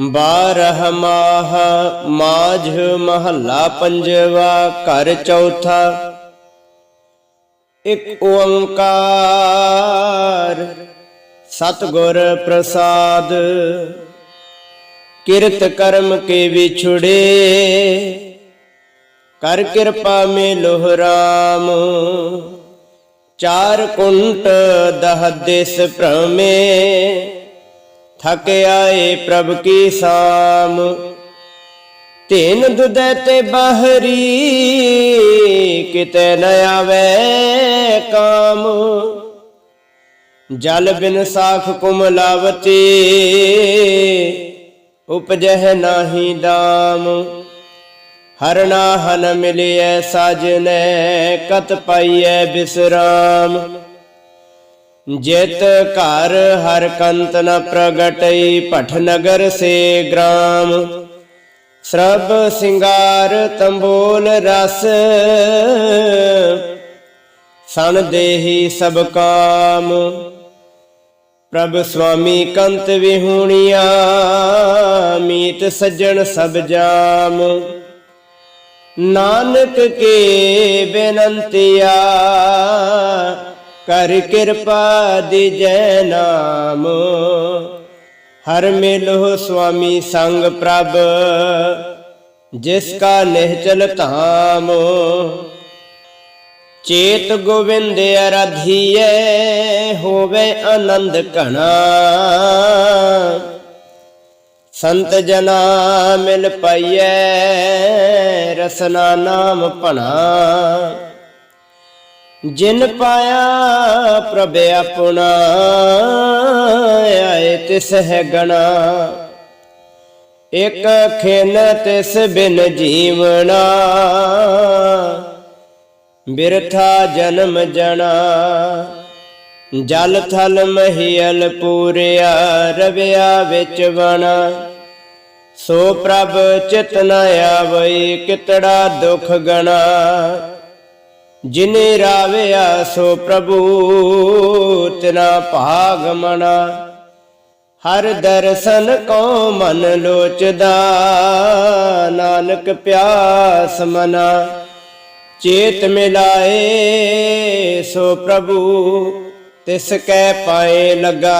ਬਾਰਹ ਮਾਹ ਮਾਝ ਮਹੱਲਾ ਪੰਜਵਾ ਘਰ ਚੌਥਾ। ਇਕ ਓੰਕਾਰ ਸਤਿਗੁਰ ਪ੍ਰਸਾਦ। ਕਿਰਤ ਕਰਮ ਕੇ ਵਿਛੁੜੇ। ਕਰ ਕਿਰਪਾ ਮੇ ਲੋਹ ਰਾਮ। ਚਾਰ ਕੁੰਟ ਦਹ ਦਿਸ ਭ੍ਰਮੇ। ਥਕ ਆਏ ਪ੍ਰਭ ਕੀ ਸਾਮ। ਤੇਨ ਦੁਦੈ ਤੇ ਬਹਰੀ ਕਿਤੇ ਨ ਆਵੇ ਕਾਮ। ਜਲ ਬਿਨ ਸਾਖ ਕੁਮਲਾਵਤੀ ਉਪਜਹਿ ਨਾਹੀ ਦਾਮ। ਹਰਣਾ ਹਨ ਮਿਲਿਐ ਸਾਜਨੈ, ਕਤ ਪਾਈਐ ਬਿਸਰਾਮ। ਜਿਤ ਘਰ ਹਰ ਕੰਤ ਨ ਪ੍ਰਗਟਈ ਭਟ ਨਗਰ ਸੇ ਗ੍ਰਾਮ। ਸਰਬ ਸਿੰਗਾਰ ਤੰਬੋਲ ਰਸ, ਸਣ ਦੇਹੀ ਸਭ ਕਾਮ। ਪ੍ਰਭ ਸੁਆਮੀ ਕੰਤ ਵਿਹੂਣੀਆ, ਮੀਤ ਸੱਜਣ ਸਭ ਜਾਮ। ਨਾਨਕ ਕੇ ਬੇਨੰਤੀਆ ਕਰ ਕਿਰਪਾ ਦਿਜੈ ਨਾਮ। ਹਰ ਮਿਲੋ ਸੁਆਮੀ ਸੰਗ ਪ੍ਰਭ, ਜਿਸ ਕਾ ਨਿਹਚਲ ਧਾਮ। ਚੇਤ ਗੋਵਿੰਦ ਅਰਾਧੀਐ, ਹੋਵੇ ਆਨੰਦ ਘਣਾ। ਸੰਤ ਜਨਾ ਮਿਲ ਪਾਈਐ, ਰਸਨਾ ਨਾਮ ਭਣਾ। ਜਿਨ ਪਾਇਆ ਪ੍ਰਭ ਆਪਣਾ, ਆਏ ਤਿਸ ਹੈ ਗਣਾ। ਇਕ ਖਿਨ ਤਿਸ ਬਿਨ ਜੀਵਣਾ, ਬਿਰਥਾ ਜਨਮ ਜਣਾ। ਜਲ ਥਲ ਮਹੀਲ ਪੂਰਿਆ, ਰਵਿਆ ਵਿੱਚ ਬਣਾ ਸੋ ਪ੍ਰਭ ਚਿਤ ਨ ਆਵਈ, ਕਿਤੜਾ ਦੁਖ ਗਣਾ। ਜਿਨੇ ਰਾਵਿਆ ਸੋ ਪ੍ਰਭੂ, ਤਿਨਾ ਭਾਗ ਮਣਾ ਹਰ ਦਰਸ਼ਨ ਕੋ ਮਨ ਲੋਚਦਾ, ਨਾਨਕ ਪਿਆਸ ਮਨਾ। ਚੇਤ ਮਿਲਾਏ ਸੋ ਪ੍ਰਭੂ, ਤਿਸ ਕੈ ਪਾਏ ਲਗਾ।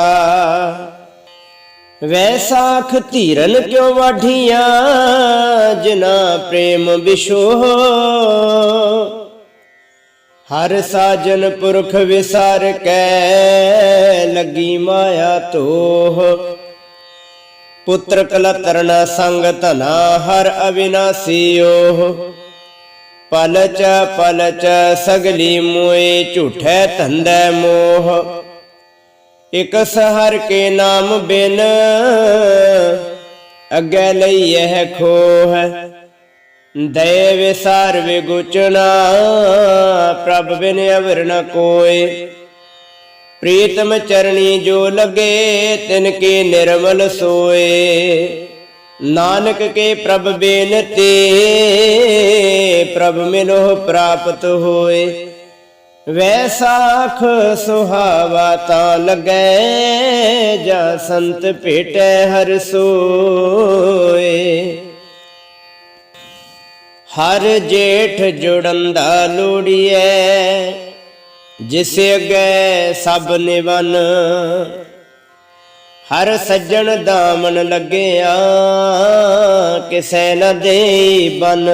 ਵੈਸਾਖ ਧੀਰਨ ਕਿਉ ਵਾਢੀਆਂ, ਜਿਨਾ ਪ੍ਰੇਮ ਵਿਸ਼ੋਹ ਹਰ ਸਾਜਨ ਪੁਰਖ ਵਿਸਾਰ ਕੈ, ਲੱਗੀ ਮਾਇਆ ਤੋਹ। ਪੁੱਤਰ ਕਲਤਰਨ ਸੰਗ ਧਨਾ, ਹਰ ਅਵਿਨਾਸੀ ਓਹ। ਪਲਚ ਪਲਚ, ਸਗਲੀ ਮੋਏ, ਝੂਠੇ ਧੰਦੈ ਮੋਹ। ਇਕ ਸਹਰ ਕੇ ਨਾਮ ਬਿਨ, ਅੱਗੇ ਲਈ ਇਹ ਖੋਹ। ਦਇ ਵਿਸਾਰ ਵਿਗੁਚਨਾ ਪ੍ਰਭ ਬਿਨ ਅਵਰ ਨ ਕੋਏ। ਪ੍ਰੀਤਮ ਚਰਣੀ ਜੋ ਲਗੇ, ਤਿਨ ਕੀ ਨਿਰਮਲ ਸੋਏ। ਨਾਨਕ ਕੇ ਪ੍ਰਭ ਬੇਨਤੀ, ਪ੍ਰਭ ਮਿਲੋ ਪ੍ਰਾਪਤ ਹੋਏ। ਵੈਸਾਖ ਸੁਹਾਵਾ ਤਾਂ ਲੱਗੈ, ਜਾਂ ਸੰਤ ਭੇਟੈ ਹਰ ਸੋਏ। ਹਰ ਜੇਠ ਜੁੜਨ ਜੁੜੰਦਾ ਲੋੜੀਐ, ਜਿਸ ਅਗੇ ਸਭ ਨਿਵਨ। ਹਰ ਸੱਜਣ ਦਾਮਨ ਲੱਗਿਆ, ਕਿਸੈ ਨ ਦੇਈ ਬਨ।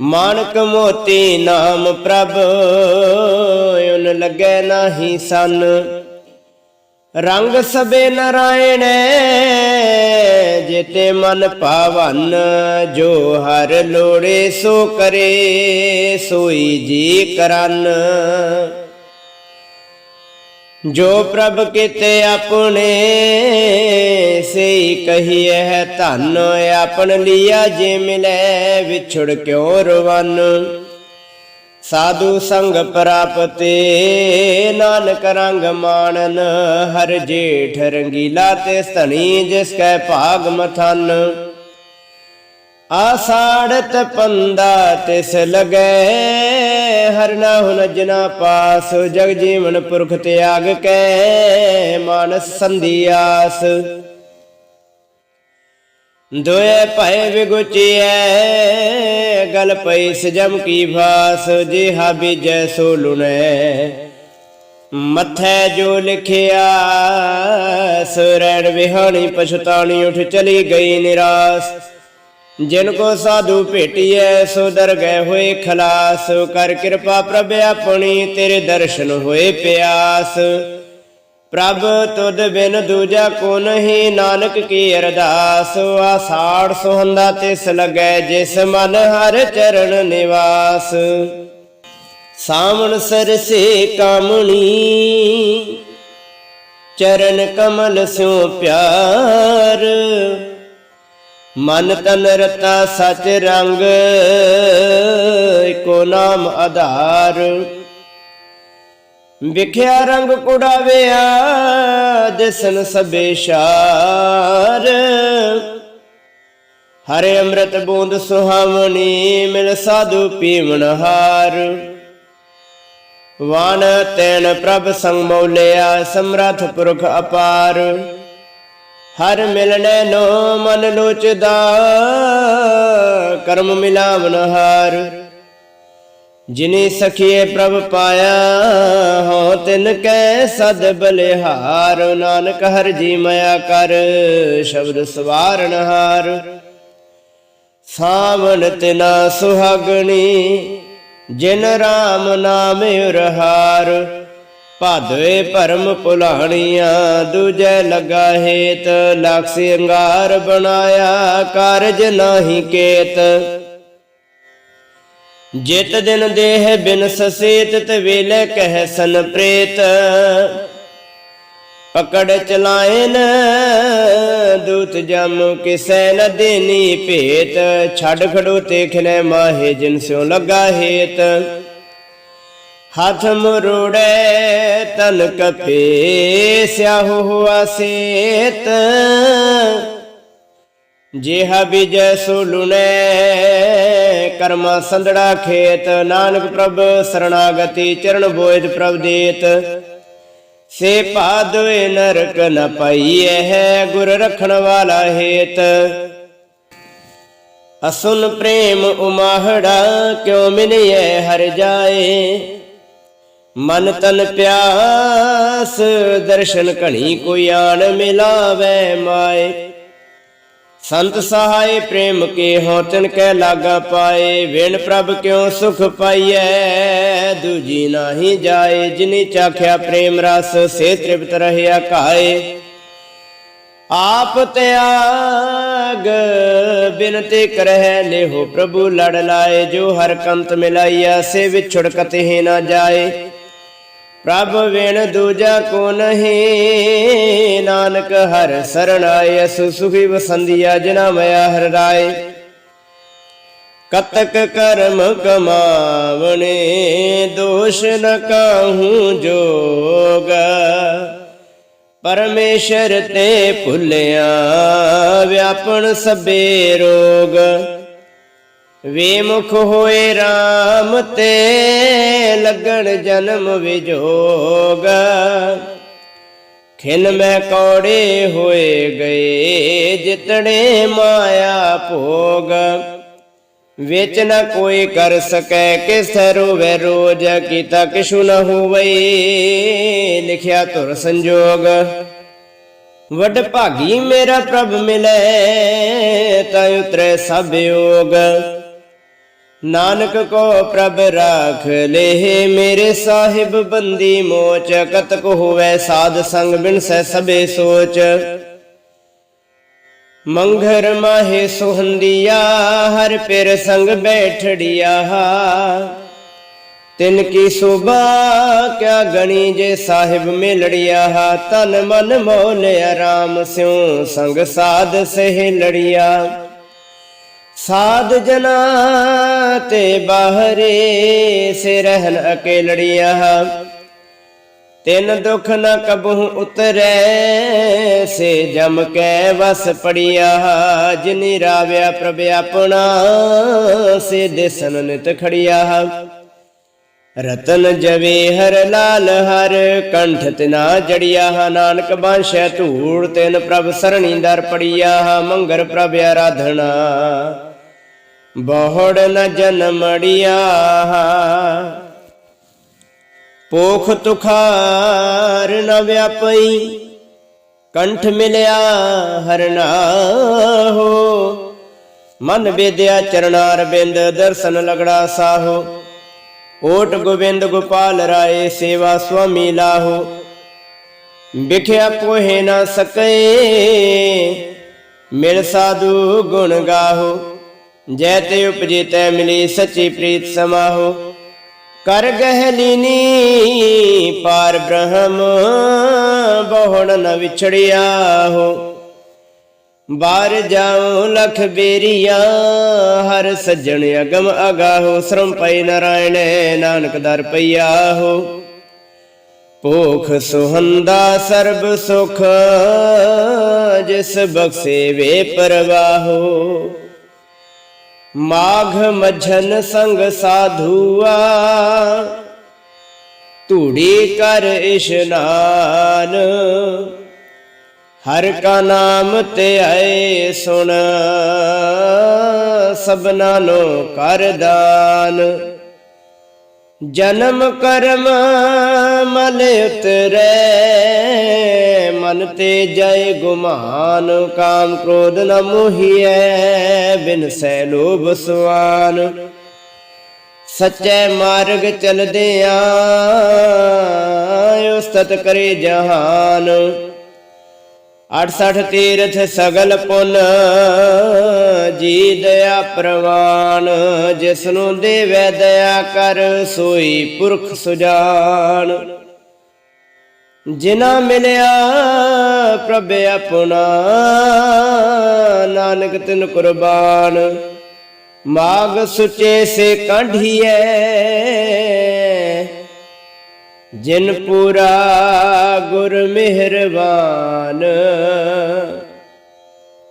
ਮਾਨਕ ਮੋਤੀ ਨਾਮ ਪ੍ਰਭ, ਉਨ ਲੱਗੈ ਨਾਹੀ ਸਨ। ਰੰਗ ਸਬੇ ਨਰਾਇਣ ਜਿਤੇ ਮਨ ਭਾਵਨ ਜੋ ਹਰ ਲੋੜੇ ਸੋ ਕਰੇ, ਸੋਈ ਜੀ ਕਰਨ। ਜੋ ਪ੍ਰਭ ਕਿਤੇ ਆਪਣੇ ਸਈ ਕਹੀਐ ਧਨ, ਆਪਣ ਲਿਆ ਜੇ ਮਿਲੈ, ਵਿਛੜ ਕਿਉ ਰਵਨ? ਸਾਧੂ ਸੰਗ ਪ੍ਰਾਪਤੇ, ਨਾਨਕ ਰੰਗ ਮਾਣਨ, ਹਰ ਜੇਠ ਰੰਗੀਲਾ ਤੇ ਸਣੀ ਜਿਸ ਕੈ ਭਾਗ ਮਥਨ। ਆਸਾੜਤ ਪੰਦਾ ਤਿਸ ਲਗੈ, ਹਰ ਨਾ ਹੁਨ ਜਨਾ ਪਾਸ, ਜਗ ਜੀਵਨ ਪੁਰਖ ਤਿਆਗ ਕੈ, ਮਾਨਸ ਸੰਧਿਆਸ ਦੋਏ ਭੈ ਵਿਗੁਚੀਐ, ਗਲ ਪਈ ਸਜਮ ਕੀ ਭਾਸ, ਜਿਹਾ ਬੀਜੈ ਸੋ ਲੁਣੈ। ਮੱਥੈ ਜੋ ਲਿਖਿਆ ਸੁਰਣ ਵਿਹਾਣੀ ਪਛਤਾਣੀ ਉਠ ਚਲੀ ਗਈ ਨਿਰਾਸ। ਜਿਨ ਕੋ ਸਾਧੂ ਭੇਟੀਐ, ਸੋ ਦਰ ਗਏ ਹੋਏ ਖਲਾਸ। ਕਰ ਕਿਰਪਾ ਪ੍ਰਭ ਆਪਣੀ, ਤੇਰੇ ਦਰਸ਼ਨ ਹੋਏ ਪਿਆਸ। ਪ੍ਰਭ ਤੁਧ ਬਿਨ ਦੂਜਾ ਕੋ ਨਹੀਂ, ਨਾਨਕ ਕੀ ਅਰਦਾਸ? ਆਸਾੜ ਸੁਹੰਦਾ ਤਿਸ ਲਗੈ, ਜਿਸ ਮਨ ਹਰ ਚਰਨ ਨਿਵਾਸ। ਸਾਵਣ ਸਰਸੇ ਕਾਮਣੀ, ਚਰਨ ਕਮਲ ਸਿਉ ਪਿਆਰ। ਮਨ ਤਨ ਰਤਾ ਸਚ ਰੰਗ ਕੋ ਨਾਮ ਆਧਾਰ। ਵਿਖਿਆ ਰੰਗ ਕੁੜਾਵਿਆ ਦਿਸਨ ਸਭੇ ਸ਼ਾਰ। ਹਰੇ ਅੰਮ੍ਰਿਤ ਬੂੰਦ ਸੁਹਾਵਣੀ ਮਿਲ ਸਾਧੂ ਪੀਵਣ ਹਾਰ। ਵਾਨ ਤੈਨ ਪ੍ਰਭ ਸੰਗ ਮੌਲਿਆ ਸਮਰਥ ਪੁਰਖ ਅਪਾਰ। ਹਰ ਮਿਲਣੇ ਨੋ ਮਨ ਲੋਚਦਾ ਕਰਮ ਮਿਲਾਵਨ ਹਾਰ। ਜਿਨੇ ਸਖੀਏ ਪ੍ਰਭ ਪਾਇਆ, ਹੋ ਤਿਨ ਕੈ ਸਦ ਬਲਿਹਾਰ। ਨਾਨਕ ਹਰ ਜੀ ਮਇਆ ਕਰ, ਸ਼ਬਦ ਸਵਾਰਨ ਹਾਰ। ਸਾਵਣ ਤਿਨਾ ਸੁਹਾਗਣੀ, ਜਿਨ ਰਾਮ ਨਾਮ ਉਰਹਾਰ। ਭਾਦਵੇ ਭਰਮ ਭੁਲਾਣੀਆਂ, ਦੂਜੈ ਲਗਾ ਹੇਤ। ਲਖ ਅੰਗਾਰ ਬਣਾਇਆ, ਕਾਰਜ ਨਾਹੀ ਕੇਤ। ਜਿਤ ਦਿਨ ਦੇਹ ਬਿਨ ਸਸੇਤ ਤੇ ਵੇਲੇ ਕਹਿ ਸਨ ਪ੍ਰੇਤ। ਪਕੜ ਚਲਾਇਨ, ਦੂਤ ਜਮ ਕਿਸੈ ਨ ਦੇਨੀ ਭੇਤ। ਛੱਡ ਖੜੋ ਤੇ ਖਿਲੇ ਮਾਹੇ ਜਿਨ ਸਿਉ ਲੱਗਾ ਹੇਤ। ਹੱਥ ਮਰੋੜੇ ਤਨ ਕਪੇ ਸਿਆਹੋ ਹੁਆ ਸੇਤ। ਜਿਹਾ ਬਿਜੈ ਸੋ ਕਰਮਾ ਸੰਦੜਾ ਖੇਤ, ਨਾਨਕ ਪ੍ਰਭ ਸਰਣਾਗਤੀ ਚਰਨ ਬੋਇਦ ਪ੍ਰਭ ਦੇਤ। ਸੇ ਪਾਦੋਏ ਨਰਕ ਨ ਪਾਈਐ ਹੈ ਗੁਰ ਰਖਣ ਵਾਲਾ ਹੇਤ। ਅਸੁਨ ਪ੍ਰੇਮ ਉਮਾਹੜਾ ਕਿਉ ਮਿਨਿਐ ਹਰ ਜਾਏ। ਮਨ ਤਨ ਪਿਆਸ, ਦਰਸ਼ਨ ਘਣੀ ਕੋਈ ਆਣ ਮਿਲਾਵੇ ਮਾਏ। ਸੰਤ ਸਹਾਏ ਪ੍ਰੇਮ ਕੇ ਹੋ ਤਿਨ ਕੈ ਲਾਗਾ ਪਾਏ, ਵਿਣ ਪ੍ਰਭ ਕਿਉ ਸੁਖ ਪਾਈਐ? ਦੂਜੀ ਨਾਹੀ ਜਾਏ, ਜਿਨੀ ਚਾਖਿਆ ਪ੍ਰੇਮ ਰਸ, ਸੇ ਤ੍ਰਿਪਤ ਰਹਿਆ ਕਾਏ ਆਪ ਤਿਆਗ, ਬਿਨਤੀ ਕਰਹਿ ਲਿਹੋ ਪ੍ਰਭੂ ਲੜ ਲਾਏ, ਜੋ ਹਰ ਕੰਤ ਮਿਲਾਈਆ ਸੇ ਵਿਛੜ ਕਤਹਿ ਨਾ ਜਾਏ। ਪ੍ਰਭ ਵਿਣ ਦੂਜਾ ਕੋ ਨਹੀਂ। ਨਾਨਕ ਹਰ ਸਰਣਾਏ ਅਸੁ ਸੁਖੀ ਵਸੰਦੀਆ ਜਿਨਾ ਮਇਆ ਹਰ ਰਾਏ। ਕਤਕ ਕਰਮ ਕਮਾਵਣੇ, ਦੋਸ਼ ਨ ਕਾਹੂ ਜੋਗ। ਪਰਮੇਸ਼ਰ ਤੇ ਭੁੱਲਿਆ, ਵਿਆਪਣ ਸਭੇ ਰੋਗ। ਵੇਮੁਖ ਹੋਏ RAM ਤੇ ਲੱਗਣ ਜਨਮ ਵਿਜੋਗ। ਖਿਨ ਮੈਂ ਕੌੜੇ ਹੋਏ ਗਏ ਜਿਤਣੇ ਮਾਇਆ ਭੋਗ। ਵਿੱਚ ਨਾ ਕੋਈ ਕਰ ਸਕੈ, ਕਿਸ ਰੋਵੇ ਰੋਜ ਕੀਤਾ ਕਿਛੁ ਨ ਹੋਵੇ ਲਿਖਿਆ ਧੁਰ ਸੰਜੋਗ। ਵੱਡ ਭਾਗੀ ਮੇਰਾ ਪ੍ਰਭ ਮਿਲੇ, ਤਾਂ ਉਤਰੇ ਸਭ ਯੋਗ ਨਾਨਕ ਕੋ ਪ੍ਰਭ ਰਾਖ ਲੇ, ਮੇਰੇ ਸਾਹਿਬ ਬੰਦੀ ਮੋਚ, ਕਤਕ ਹੋਵੇ ਸਾਧ ਸੰਗ ਬਿਨ ਸੈ ਸਭੇ ਸੋਚ। ਮੰਘਰ ਮਾਹੇ ਸੁਹੰਦੀਆ, ਹਰ ਪਿਰ ਸੰਗ ਬੈਠੜਿਆ। ਤਿਨ ਕੀ ਸੋਭਾ, ਕਿਆ ਗਣੀ ਜੇ ਸਾਹਿਬ ਮਿਲੜਿਆ। ਤਨ ਮਨ ਮੋਲ ਆਰਾਮ ਸਿਉ, ਸੰਗ ਸਾਧ ਸਹਿ ਲੜਿਆ। ਸਾਧ ਜਨਾ ਤੇ ਬਾਹਰੇ ਸੇ ਅਕੇ ਅਕੇਲੜਿਆ। ਤਿਨ ਦੁਖ ਨ ਕਬਹੁ ਉਤਰੈ, ਸੇ ਜਮ ਕੈ ਵਸ ਪੜਿਆ। ਜਿਨੀ ਰਾਵਿਆ ਪ੍ਰਭ ਆਪਣਾ, ਸੇ ਦਿਸਨ ਨਿਤ ਖੜਿਆ। ਰਤਨ ਜਵੇ ਹਰ ਲਾਲ ਹਰ, ਕੰਠ ਤਿਨਾ ਜੜਿਆ। ਹਾ ਨਾਨਕ ਬਾਂਸ਼ੈ ਧੂੜ ਤਿਨ ਪ੍ਰਭ ਸਰਣੀ ਦਰ ਪੜੀਆ। ਹਾ ਮੰਗਰ ਪ੍ਰਭ ਆਰਾਧਨਾ। ਬਹੁੜ ਨ ਜਨਮੜਿਆ ਹਾ ਪੋਖ ਤੁਖਾਰ ਨ ਵਿਆਪਈ, ਕੰਠ ਮਿਲਿਆ ਹਰਨਾ ਹੋ। ਮਨ ਵੇਦਿਆ ਚਰਨਾਰ ਬਿੰਦ, ਦਰਸ਼ਨ ਲਗੜਾ ਸਾਹੋ। ਓਟ ਗੋਬਿੰਦ ਗੋਪਾਲ ਰਾਏ, ਸੇਵਾ ਸੁਆਮੀ ਲਾਹੋ। ਵਿਖਿਆ ਪੋਹੇ ਨਾ ਸਕੇ ਮਿਲ ਸਾਧੂ ਗੁਣ ਗਾਹੋ। ਜੈ ਤੇ ਉਪਜੇ ਤੈ ਮਿਲੀ ਸੱਚੀ ਪ੍ਰੀਤ ਸਮਾਹੋ। ਕਰ ਗਹਿ ਲੀਨੀ ਪਾਰ ਬ੍ਰਹਮ ਬਹੁੜ ਨ ਵਿਛੜਿਆ ਹੋ। ਬਾਰ ਜਾਉ ਲਖ ਬੇਰੀਆ, ਹਰ ਸੱਜਣ ਅਗਮ ਅਗਾਹੋ। ਸ਼ਰਮ ਪਈ ਨਰਾਇਣ ਨਾਨਕ ਦਰ ਪਈਆ ਹੋ। ਭੋਖ ਸੁਹੰਦਾ ਸਰਬ ਸੁਖ, ਜਿਸ ਬਖਸ਼ੇ ਵੇ ਪਰਵਾਹੋ। ਮਾਘ ਮਝਨ ਸੰਗ ਸਾਧੂਆ। ਧੂੜੀ ਕਰ ਇਸ਼ਨਾਨ ਹਰ ਕਾ ਨਾਮ ਤੇ ਆਏ ਸੁਣ। ਸਭਨਾ ਨੂੰ ਕਰ ਦਾਨ। ਜਨਮ ਕਰਮ ਮਲ ਉਤਰੈ। ਮਨ ਤੇ ਜੈ ਗੁਮਾਨ, ਕਾਮ ਕ੍ਰੋਧ ਨ ਮੋਹੀਐ, ਬਿਨ ਸੈ ਲੋਭ ਸੁਆਨ ਸੱਚੇ ਮਾਰਗ ਚਲਦਿਆਂ ਉਸਤਤ ਕਰੇ ਜਹਾਨ। 68 ਤੀਰਥ ਸਗਲ ਪੁੰਨ ਜੀ ਦਇਆ ਪ੍ਰਵਾਨ ਜਿਸ ਨੂੰ ਦੇਵੈ ਦਇਆ ਕਰ, ਸੋਈ ਪੁਰਖ ਸੁਜਾਨ। ਜਿਨਾ ਮਿਲਿਆ ਪ੍ਰਭ ਆਪਣਾ, ਨਾਨਕ ਤਿਨ ਕੁਰਬਾਨ। ਮਾਗ ਸੁਚੇ ਸੇ ਕਾਢੀਐ, ਜਿਨ ਪੂਰਾ ਗੁਰ ਮਿਹਰਬਾਨ।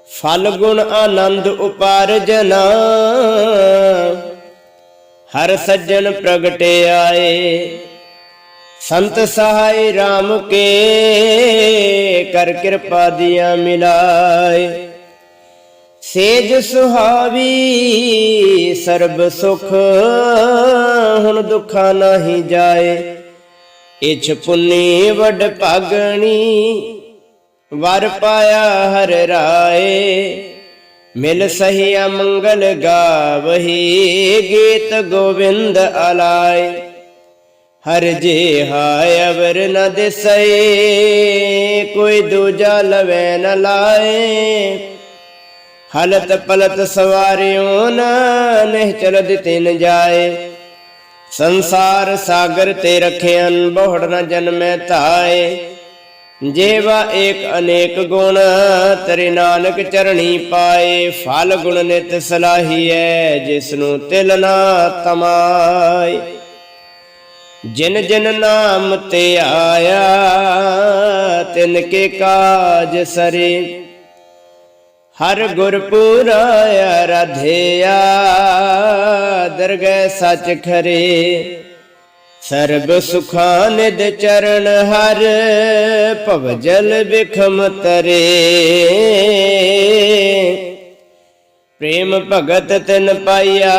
ਫਲ ਗੁਣ ਆਨੰਦ ਉਪਾਰਜਨਾ ਹਰ ਸੱਜਣ ਪ੍ਰਗਟਿਆਏ। ਸੰਤ ਸਹਾਈ RAM ਕੇ ਕਰ ਕਿਰਪਾ ਦੀਆਂ ਮਿਲਾਏ। ਸੇਜ ਸੁਹਾਵੀ ਸਰਬ ਸੁਖ, ਹੁਣ ਦੁਖਾ ਨਹੀਂ ਜਾਏ। ਇਛ ਪੁੰਨੀ ਵੱਡ ਭਾਗਣੀ, ਵਰ ਪਾਇਆ ਹਰ ਰਾਏ। ਮਿਲ ਸਹੀਆ ਮੰਗਲ ਗਾਵਹੀ ਗੀਤ ਗੋਵਿੰਦ ਅਲਾਏ। ਹਰ ਜੇ ਹਾਇ ਅਵਰ ਨ ਦਿਸੈ ਕੋਈ ਦੂਜਾ ਲਵੈ ਨ ਲਾਏ। ਹਲਤ ਪਲਤ ਸਵਾਰਿਓ ਨ ਨਹਿ ਚਲਦ ਤਿਨ ਜਾਏ। ਸੰਸਾਰ ਸਾਗਰ ਤੇ ਰਖਿਆਨ ਬਹੁੜ ਨ ਜਨਮੈ ਧਾਏ। ਜੇਵਾ ਏਕ ਅਨੇਕ ਗੁਣ, ਤੇਰੇ ਨਾਨਕ ਚਰਣੀ ਪਾਏ। ਫਲ ਗੁਣ ਨਿਤ ਸਲਾਹੀਐ ਜਿਸ ਨੂੰ ਤਿਲ ਨਾ ਤਮਾਏ। ਜਿਨ ਜਿਨ ਨਾਮ ਤੇ ਆਇਆ, ਤਿਨ ਕੇ ਕਾਜ ਸਰੇ। ਹਰ ਗੁਰ ਪੁਰਾਇਆ ਰਾਧਿਆ, ਦਰਗਹਿ ਸੱਚ ਖਰੇ। ਸਰਬ ਸੁਖਾਂ ਨਿਦ ਚਰਨ ਹਰ, ਭਵਜਲ ਬਿਖਮ ਤਰੇ। ਪ੍ਰੇਮ ਭਗਤ ਤਿਨ ਪਾਈਆ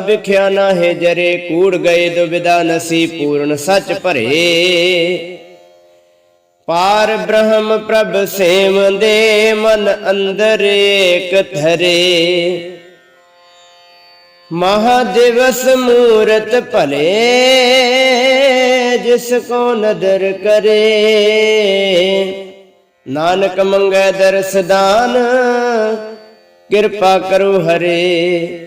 ਵਿਖਿਆ ਨਾਹਿ ਜਰੇ, ਕੂੜ ਗਏ ਦੁਬਿਦਾ ਨਸੀ ਪੂਰਨ ਸੱਚ ਭਰੇ। ਪਾਰ ਬ੍ਰਹਮ ਪ੍ਰਭ ਸੇਵ ਦੇ ਮਨ ਅੰਦਰ ਏਕ ਧਰੇ। ਮਹਾਦਿਵਸ ਮੂਰਤ ਭਲੇ, ਜਿਸ ਕੋ ਨਦਰ ਕਰੇ। ਨਾਨਕ ਮੰਗੈ ਦਰਸ ਦਾਨ, ਕਿਰਪਾ ਕਰੋ ਹਰੇ।